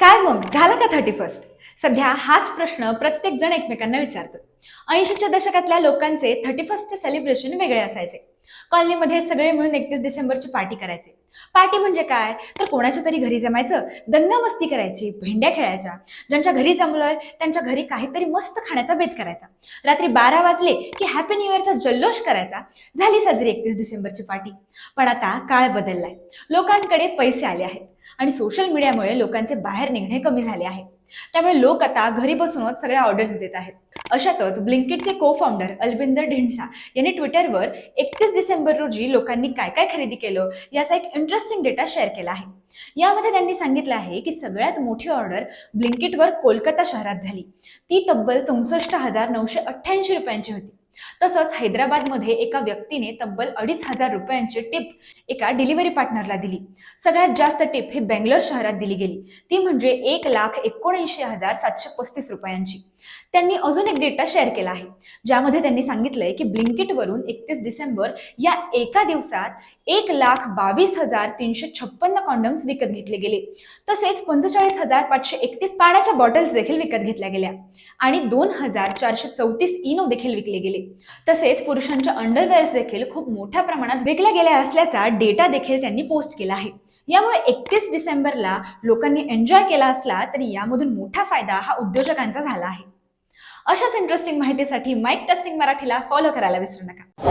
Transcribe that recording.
काय मग? झालं का थर्टी फर्स्ट सध्या हाच प्रश्न प्रत्येक जण एकमेकांना विचारतो. ऐंशीच्या दशकातल्या लोकांचे थर्टी फर्स्टचे सेलिब्रेशन वेगळे असायचे. कॉलनीमध्ये सगळे मिळून एकतीस डिसेंबरची पार्टी करायचे. पार्टी म्हणजे काय? तर कोणाच्या तरी घरी जमायचं दंगा मस्ती करायची भेंड्या खेळायच्या. ज्यांच्या घरी जमलोय त्यांच्या घरी काहीतरी मस्त खाण्याचा बेत करायचा. रात्री बारा वाजले की हॅपी न्यू इयरचा जल्लोष करायचा. झाली साजरी एकतीस डिसेंबरची पार्टी पण आता काळ बदललाय. लोकांकडे पैसे आले आहेत. आणि सोशल मीडियामुळे लोकांचे बाहेर निघणे कमी झाले आहे. त्यामुळे लोक आता घरी बसूनच सगळ्या ऑर्डर्स देत आहेत. अशातच ब्लिंकिटचे को फाउंडर अल्बिंदर ढिंडसा यांनी ट्विटरवर एकतीस डिसेंबर रोजी लोकांनी काय काय खरेदी केलं याचा एक इंटरेस्टिंग डेटा शेअर केला आहे. यामध्ये त्यांनी सांगितलं आहे की सगळ्यात मोठी ऑर्डर ब्लिंकिटवर कोलकाता शहरात झाली. ती तब्बल चौसष्ट हजार नऊशे अठ्ठ्याऐंशी रुपयांची होती. तसंच हैदराबादमध्ये एका व्यक्तीने तब्बल अडीच हजार रुपयांची टिप एका डिलिव्हरी पार्टनरला दिली. सगळ्यात जास्त टिप ही बेंगलोर शहरात दिली गेली. ती म्हणजे एक लाख एकोणऐंशी हजार सातशे पस्तीस रुपयांची. त्यांनी अजून एक डेटा शेअर केला आहे ज्यामध्ये त्यांनी सांगितलंय की ब्लिंकिटवरून एकतीस डिसेंबर या एका दिवसात एक लाख बावीस हजार तीनशे छप्पन्न कॉन्डम्स विकत घेतले गेले. तसेच पंचेचाळीस हजार पाचशे एकतीस पाण्याच्या बॉटल्स देखील विकत घेतल्या गेल्या आणि दोन हजार चारशे चौतीस इनो देखील विकले गेले. तसेच पुरुषांच्या अंडरवेअर्स देखील खूप मोठ्या प्रमाणात विकल्या गेल्या असल्याचा डेटा देखील त्यांनी पोस्ट केला आहे. यामुळे एकतीस डिसेंबरला लोकांनी एन्जॉय केला असला तरी यामधून मोठा फायदा हा उद्योजकांचा झाला आहे. अशाच इंटरेस्टिंग माहितीसाठी माईक टेस्टिंग मराठीला फॉलो करायला विसरू नका.